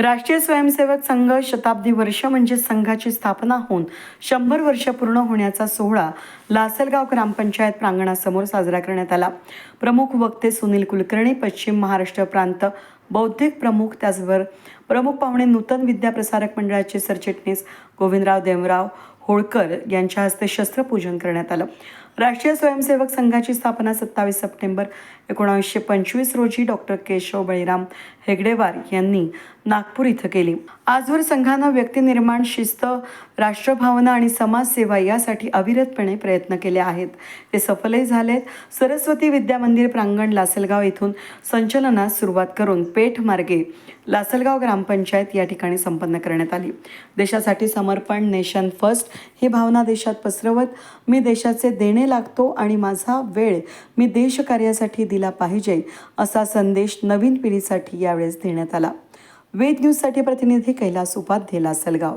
राष्ट्रीय स्वयंसेवक संघ शताब्दी वर्ष म्हणजे संघाची स्थापना होऊन शंभर वर्ष पूर्ण होण्याचा सोहळा लासलगाव ग्रामपंचायत प्रांगणासमोर साजरा करण्यात आला. प्रमुख वक्ते सुनील कुलकर्णी पश्चिम महाराष्ट्र प्रांत बौद्धिक प्रमुख त्याचबरोबर प्रमुख पाहुणे नूतन विद्याप्रसारक मंडळाचे सरचिटणीस गोविंदराव देवराव होळकर यांच्या हस्ते शस्त्रपूजन करण्यात आलं. राष्ट्रीय स्वयंसेवक संघाची स्थापना सत्तावीस सप्टेंबर एकोणावीसशे पंचवीस रोजी डॉक्टर केशव बळीराम हेगडेवार यांनी नागपूर इथं केली. आजवर संघानं व्यक्तिनिर्माण शिस्त राष्ट्रभावना आणि समाजसेवा यासाठी अविरतपणे प्रयत्न केले आहेत. ते सफलही झालेत. सरस्वती विद्या मंदिर प्रांगण लासलगाव येथून संचलनास सुरुवात करून पेठ मार्गे लासलगाव ग्रामपंचायत या ठिकाणी संपन्न करण्यात आली. देशासाठी समर्पण नेशन फर्स्ट ही भावना देशात पसरवत मी देशाचे देणे लागतो आणि माझा वेळ मी देशकार्यासाठी दिला पाहिजे असा संदेश नवीन पिढीसाठी यावेळेस देण्यात आला. वेद न्यूजसाठी प्रतिनिधी कैलास उपाध्ये सलगाव